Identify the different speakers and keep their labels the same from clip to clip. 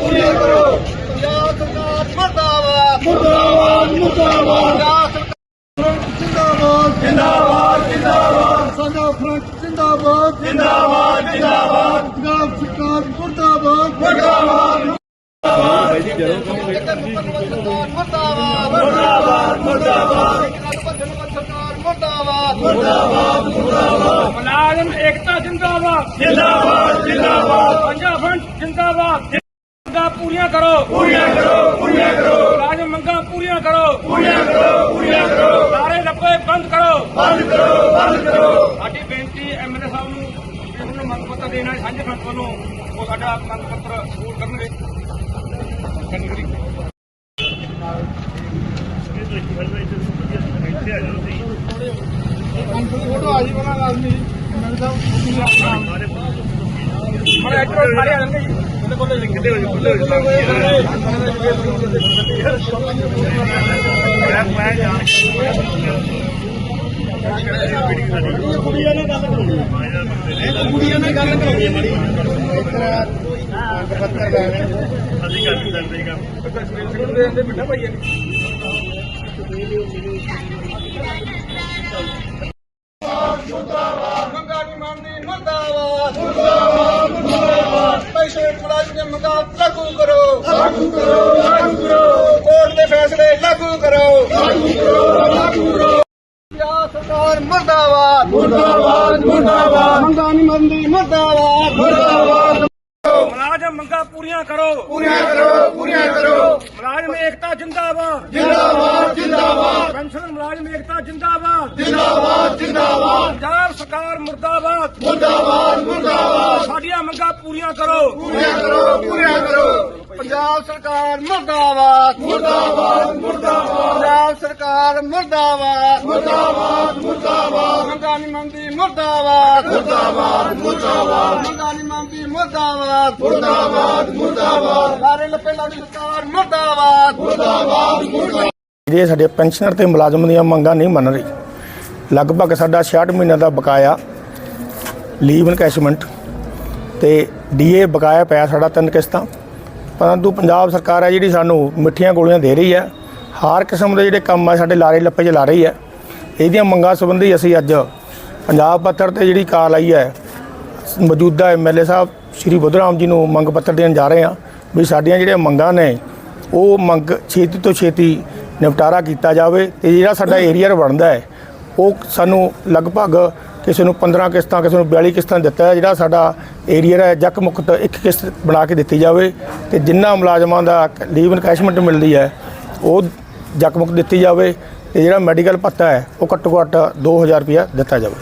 Speaker 1: ਪੂਰੀਆਂ ਕਰੋ। ਪੰਜਾਬ ਸਰਕਾਰ ਮਰਦਾਬਾਦ। ਮਰਦਾਬਾਦ ਮਰਦਾਬਾਦ। ਜਿੰਦਾਬਾਦ ਜਿੰਦਾਬਾਦ ਜਿੰਦਾਬਾਦ। ਸਾਡਾ ਫਰੰਟ ਜਿੰਦਾਬਾਦ। ਜਿੰਦਾਬਾਦ ਜਿੰਦਾਬਾਦ। ਪੰਜਾਬ ਸਰਕਾਰ ਮਰਦਾਬਾਦ। ਮਰਦਾਬਾਦ ਮਰਦਾਬਾਦ। ਮਰਦਾਬਾਦ। ਮਰਦਾਬਾਦ ਸਰਕਾਰ ਮਰਦਾਬਾਦ।
Speaker 2: ਮੁਲਾਜ਼ਮ ਏਕਤਾ ਜਿੰਦਾਬਾਦ।
Speaker 1: ਜਿੰਦਾਬਾਦ ਜਿੰਦਾਬਾਦ।
Speaker 2: ਪੰਜਾਬ ਫਰੰਟ ਜਿੰਦਾਬਾਦ। ਮੰਗਾਂ ਪੂਰੀਆਂ ਕਰੋ।
Speaker 1: ਪੂਰੀਆਂ ਕਰੋ ਪੂਰੀਆਂ ਕਰੋ।
Speaker 2: ਮੁਲਾਜ਼ਮ ਮੰਗਾਂ ਪੂਰੀਆਂ ਕਰੋ।
Speaker 1: ਪੂਰੀਆਂ ਕਰੋ ਪੂਰੀਆਂ ਕਰੋ।
Speaker 2: ਸਾਰੇ ਲੱਭੇ ਬੰਦ ਕਰੋ।
Speaker 1: ਬੰਦ ਕਰੋ ਬੰਦ ਕਰੋ।
Speaker 2: ਸਾਡੀ ਬੇਨਤੀ ਐਮਐਲਏ ਸਾਹਿਬ ਨੂੰ ਕਿ ਉਹਨੂੰ ਮੰਗ ਪੱਤਰ ਦੇਣਾ ਹੈ ਸਾਂਝੇ ਫਰੰਟ ਵੱਲੋਂ ਉਹ ਸਾਡਾ ਮੰਗ ਪੱਤਰ ਸਬੂਤ ਕਰਨਗੇ
Speaker 1: ਫੋਟੋ ਆ ਜੀ ਬਣਾ ਲਾਜ਼ਮੀ ਮੈਂ ਸਾਹਿਬ।
Speaker 2: ਹੁਣ ਇੱਧਰੋਂ ਸਾਰੇ ਆ ਜਾਣਗੇ ਜੀ। ਉਹਦੇ ਕੋਲ ਲਿਖਦੇ ਹੋ
Speaker 1: ਕੁੜੀਆਂ ਨਾਲ ਗੱਲ ਕਰਨੀ ਕੁੜੀਆਂ ਨਾਲ ਗੱਲ ਕਰਨੀ ਬੜੀ ਪੱਤਰ ਲੈਣੇ
Speaker 3: ਅਸੀਂ ਕਰ ਨਹੀਂ ਸਕਦੇ ਕੰਮ
Speaker 2: ਦੇ ਦੇ ਮਿੱਠਾ ਭਾਈ
Speaker 1: ਮੰਗਾ ਨਹੀਂ ਮੰਨਦੀ ਮਰਦਾਬਾਦ। ਲਾਗੂ ਕਰੋ। ਲਾਗੂ ਕਰੋ ਲਾਗੂ ਕਰੋ। ਕੋਰਟ ਦੇ ਫੈਸਲੇ ਲਾਗੂ ਕਰੋ। ਲਾਗੂ ਕਰੋ ਲਾਗੂ ਕਰੋ। ਪੰਜਾਬ ਸਰਕਾਰ ਮਰਦਾਬਾਦ। ਮਰਦਾਬਾਦ ਮਰਦਾਬਾਦ। ਮੰਗਾ ਨਹੀਂ ਮੰਨਦੀ ਮਰਦਾਬਾਦ। ਮਰਦਾਬਾਦ।
Speaker 2: ਮੁਲਾਜ਼ਮ ਮੰਗਾਂ ਪੂਰੀਆਂ ਕਰੋ।
Speaker 1: ਪੂਰੀਆਂ ਕਰੋ ਪੂਰੀਆਂ ਕਰੋ।
Speaker 2: ਮੁਲਾਜ਼ਮ ਏਕਤਾ ਜਿੰਦਾਬਾਦ।
Speaker 1: ਜਿੰਦਾਬਾਦ ਜਿੰਦਾਬਾਦ।
Speaker 2: ਪੈਨਸ਼ਨ ਮੁਲਾਜ਼ਮ ਏਕਤਾ ਜਿੰਦਾਬਾਦ।
Speaker 1: ਜਿੰਦਾਬਾਦ ਜਿੰਦਾਬਾਦ।
Speaker 2: ਪੰਜਾਬ ਸਰਕਾਰ ਮੁਰਦਾਬਾਦ।
Speaker 1: ਮੁਰਦਾਬਾਦ ਮੁਰਦਾਬਾਦ।
Speaker 2: ਸਾਡੀਆਂ ਮੰਗਾਂ ਪੂਰੀਆਂ ਕਰੋ।
Speaker 1: ਪੰਜਾਬ ਸਰਕਾਰ ਮੁਰਦਾਬਾਦ। ਮੁਰਦਾਬਾਦ ਮੁਰਦਾਬਾਦ। ਪੰਜਾਬ ਸਰਕਾਰ ਮੁਰਦਾਬਾਦ। ਮੁਰਦਾਬਾਦ ਮੁਰਦਾਬਾਦ। ਮੰਗਾ ਨਹੀਂ ਮੰਨਦੀ ਮੁਰਦਾਬਾਦ। ਮੁਰਦਾਬਾਦ ਮੁਰਦਾਬਾਦ। ਮੰਗਾ ਨਹੀਂ ਮੰਨਦੀ ਮੁਰਦਾਬਾਦ। ਮੁਰਦਾਬਾਦ ਮੁਰਦਾਬਾਦ। ਸਾਰੇ ਲੱਪੇ ਲਾਡੀ ਸਰਕਾਰ ਮੁਰਦਾਬਾਦ। ਮੁਰਦਾਬਾਦ
Speaker 4: ਜਿਹੜੇ ਸਾਡੇ ਪੈਨਸ਼ਨਰ ਤੇ ਮੁਲਾਜ਼ਮ ਦੀਆਂ ਮੰਗਾਂ ਨਹੀਂ ਮੰਨ ਰਹੀ ਲਗਭਗ ਸਾਡਾ 66 ਮਹੀਨਿਆਂ ਦਾ ਬਕਾਇਆ ਲੀਵ ਇਨਕੈਸ਼ਮੈਂਟ ਤੇ ਡੀਏ ਬਕਾਇਆ ਪਿਆ ਸਾਡਾ ਤਿੰਨ ਕਿਸ਼ਤਾਂ। ਪਰੰਤੂ ਪੰਜਾਬ ਸਰਕਾਰ ਹੈ ਜਿਹੜੀ ਸਾਨੂੰ ਮਿੱਠੀਆਂ ਗੋਲੀਆਂ ਦੇ ਰਹੀ ਹੈ। ਹਰ ਕਿਸਮ ਦੇ ਜਿਹੜੇ ਕੰਮ ਆ, ਸਾਡੇ ਲਾਰੇ ਲੱਪੇ 'ਚ ਲਾ ਰਹੀ ਹੈ। ਇਹਦੀਆਂ ਮੰਗਾਂ ਸੰਬੰਧੀ ਅਸੀਂ ਅੱਜ ਪੰਜਾਬ ਪੱਤਰ ਤੇ ਜਿਹੜੀ ਕਾਲ ਆਈ ਹੈ, ਮੌਜੂਦਾ ਐਮਐਲਏ ਸਾਹਿਬ ਸ਼੍ਰੀ ਬੁੱਧਰਾਮ ਜੀ ਨੂੰ ਮੰਗ ਪੱਤਰ ਦੇਣ ਜਾ ਰਹੇ ਹਾਂ ਵੀ ਸਾਡੀਆਂ ਜਿਹੜੀਆਂ ਮੰਗਾਂ ਨੇ, ਉਹ ਮੰਗ ਛੇਤੀ ਤੋਂ ਛੇਤੀ ਨਿਪਟਾਰਾ ਕੀਤਾ ਜਾਵੇ ਤੇ ਜਿਹੜਾ ਸਾਡਾ ਏਰੀਆ ਬਣਦਾ ਹੈ, ਉਹ ਸਾਨੂੰ ਲਗਭਗ ਕਿਸੇ ਨੂੰ 15 ਕਿਸ਼ਤਾਂ ਕਿਸੇ ਨੂੰ 42 ਕਿਸ਼ਤਾਂ ਦਿੱਤਾ ਹੈ ਜਿਹੜਾ ਸਾਡਾ ਏਰੀਆ ਹੈ ਜੱਕ ਮੁਕਤ ਇੱਕ ਕਿਸ਼ਤ ਬਣਾ ਕੇ ਦਿੱਤੀ ਜਾਵੇ ਤੇ ਜਿੰਨਾ ਮੁਲਾਜ਼ਮਾਂ ਦਾ ਲੀਵ ਇਨਕੈਸ਼ਮੈਂਟ ਮਿਲਦੀ ਹੈ ਉਹ ਜੱਕ ਮੁਕਤ ਦਿੱਤੀ ਜਾਵੇ ਤੇ ਜਿਹੜਾ ਮੈਡੀਕਲ ਭੱਤਾ ਹੈ ਉਹ ਘੱਟੋ ਘੱਟ 2000 ਰੁਪਇਆ ਦਿੱਤਾ ਜਾਵੇ।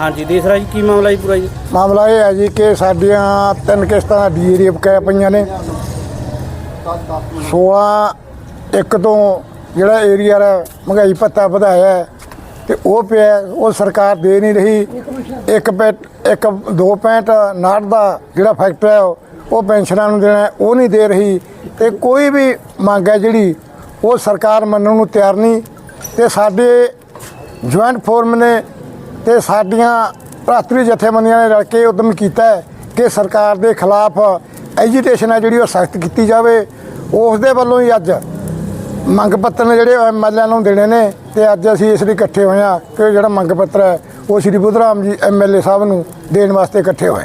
Speaker 5: ਹਾਂਜੀ ਦੇਸਰਾ ਜੀ ਕੀ ਮਾਮਲਾ ਜੀ ਪੂਰਾ ਜੀ?
Speaker 6: ਮਾਮਲਾ ਇਹ ਹੈ ਜੀ ਕਿ ਸਾਡੀਆਂ ਤਿੰਨ ਕਿਸ਼ਤਾਂ ਦਾ ਡੀਏਰੀ ਬਕਾਇਆ ਪਈਆਂ ਨੇ। 16 ਇੱਕ ਤੋਂ ਜਿਹੜਾ ਏਰੀਆ ਦਾ ਮਹਿੰਗਾਈ ਭੱਤਾ ਵਧਾਇਆ ਹੈ ਤੇ ਉਹ ਪਿਆ, ਉਹ ਸਰਕਾਰ ਦੇ ਨਹੀਂ ਰਹੀ। ਇੱਕ ਪੈਟ ਇੱਕ 2.59 ਦਾ ਜਿਹੜਾ ਫੈਕਟਰ ਹੈ, ਉਹ ਪੈਨਸ਼ਨਾਂ ਨੂੰ ਦੇਣਾ ਉਹ ਨਹੀਂ ਦੇ ਰਹੀ। ਤੇ ਕੋਈ ਵੀ ਮੰਗ ਹੈ ਜਿਹੜੀ, ਉਹ ਸਰਕਾਰ ਮੰਨਣ ਨੂੰ ਤਿਆਰ ਨਹੀਂ। ਤੇ ਸਾਡੇ ਜੁਆਇੰਟ ਫੋਰਮ ਨੇ ਤੇ ਸਾਡੀਆਂ ਭਰਾਤਰੀ ਜਥੇਬੰਦੀਆਂ ਨੇ ਰਲ ਕੇ ਉਦਮ ਕੀਤਾ ਕਿ ਸਰਕਾਰ ਦੇ ਖਿਲਾਫ ਐਜੀਟੇਸ਼ਨ ਹੈ ਜਿਹੜੀ ਉਹ ਸਖਤ ਕੀਤੀ ਜਾਵੇ। ਉਸ ਦੇ ਵੱਲੋਂ ਹੀ ਅੱਜ ਮੰਗ ਪੱਤਰ ਨੇ ਜਿਹੜੇ ਐਮਐਲਏ ਨੂੰ ਦੇਣੇ ਨੇ ਤੇ ਅੱਜ ਅਸੀਂ ਇਸ ਲਈ ਇਕੱਠੇ ਹੋਏ ਹਾਂ ਕਿ ਜਿਹੜਾ ਮੰਗ ਪੱਤਰ ਹੈ, ਉਹ ਸ੍ਰੀ ਬੁੱਧਰਾਮ ਜੀ ਐਮਐਲਏ ਸਾਹਿਬ ਨੂੰ ਦੇਣ ਵਾਸਤੇ ਇਕੱਠੇ ਹੋਏ।